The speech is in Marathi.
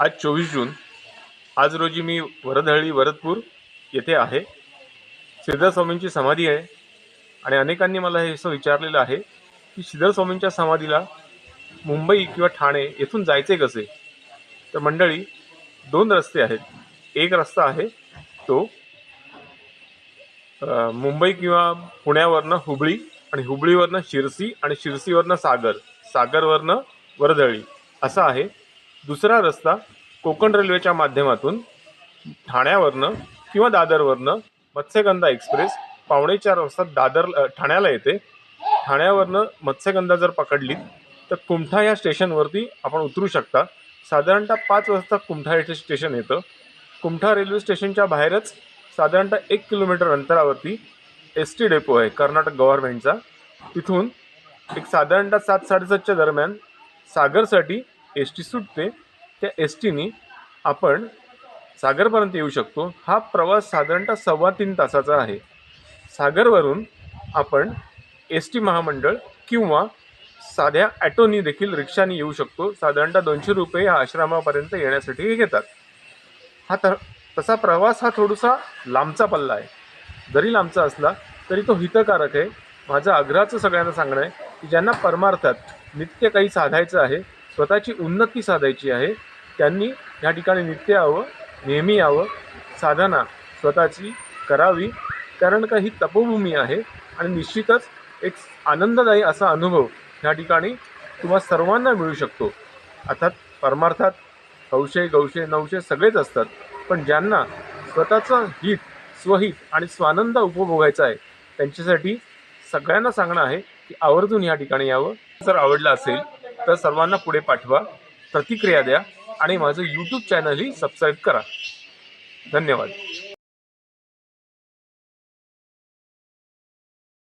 आज चोवीस जून. आज रोजी मी वरदहळी वरदपूर येथे आहे. श्रीधर स्वामींची समाधी आहे. आणि अनेकांनी मला हे असं विचारलेलं आहे की श्रीधर स्वामींच्या समाधीला मुंबई किंवा ठाणे येथून जायचे कसे? तर मंडळी दोन रस्ते आहेत. एक रस्ता आहे तो मुंबई किंवा पुण्यावरनं हुबळी आणि हुबळीवरनं शिरसी आणि शिरसीवरनं सागर. सागरवरनं वरदळी असा आहे. दुसरा रस्ता कोकण रेल्वेच्या माध्यमातून ठाण्यावरनं किंवा दादरवरनं मत्स्यगंधा एक्सप्रेस पावणे चार वाजता दादर ठाण्याला येते. ठाण्यावरनं मत्स्यगंधा जर पकडली तर कुमठा या स्टेशनवरती आपण उतरू शकता. साधारणतः पाच वाजता कुमठा येथे स्टेशन येतं. कुमठा रेल्वे स्टेशनच्या बाहेरच साधारणतः एक किलोमीटर अंतरावरती एस टी डेपो आहे कर्नाटक गव्हर्नमेंटचा. तिथून एक साधारणतः सात साडेसातच्या दरम्यान सागरसाठी एस टी सुटते त्या एस टीनी आपण सागरपर्यंत येऊ शकतो. हा प्रवास साधारणतः सव्वा तीन तासाचा आहे. सागरवरून आपण एस टी महामंडळ किंवा साध्या ॲटोनी देखील रिक्षानी येऊ शकतो. साधारणतः दोनशे रुपये या आश्रमापर्यंत येण्यासाठी घेतात. हा तर तसा प्रवास हा थोडासा लांबचा पल्ला आहे. जरी लांबचा असला तरी तो हितकारक आहे. माझं आग्रहाचं सगळ्यांना सांगणं आहे की ज्यांना परमार्थात नित्य काही साधायचं आहे स्वतःची उन्नती साधायची आहे. त्यांनी ह्या ठिकाणी नित्य यावं नेहमी यावं साधना स्वतःची करावी कारण का ही तपोभूमी आहे आणि निश्चितच एक आनंददायी असा अनुभव ह्या ठिकाणी तुम्हा सर्वांना मिळू शकतो. अर्थात परमार्थात हौशे गौशे नवशे सगळेच असतात पण ज्यांना स्वतःचं हित स्वहित आणि स्वानंद उपभोगायचा आहे त्यांच्यासाठी सगळ्यांना सांगणं आहे की आवर्जून या ठिकाणी यावं. जर आवडलं असेल तर सर्वांना पुढे पाठवा प्रतिक्रिया द्या आणि माझं यूट्यूब चॅनलही सबस्क्राईब करा. धन्यवाद.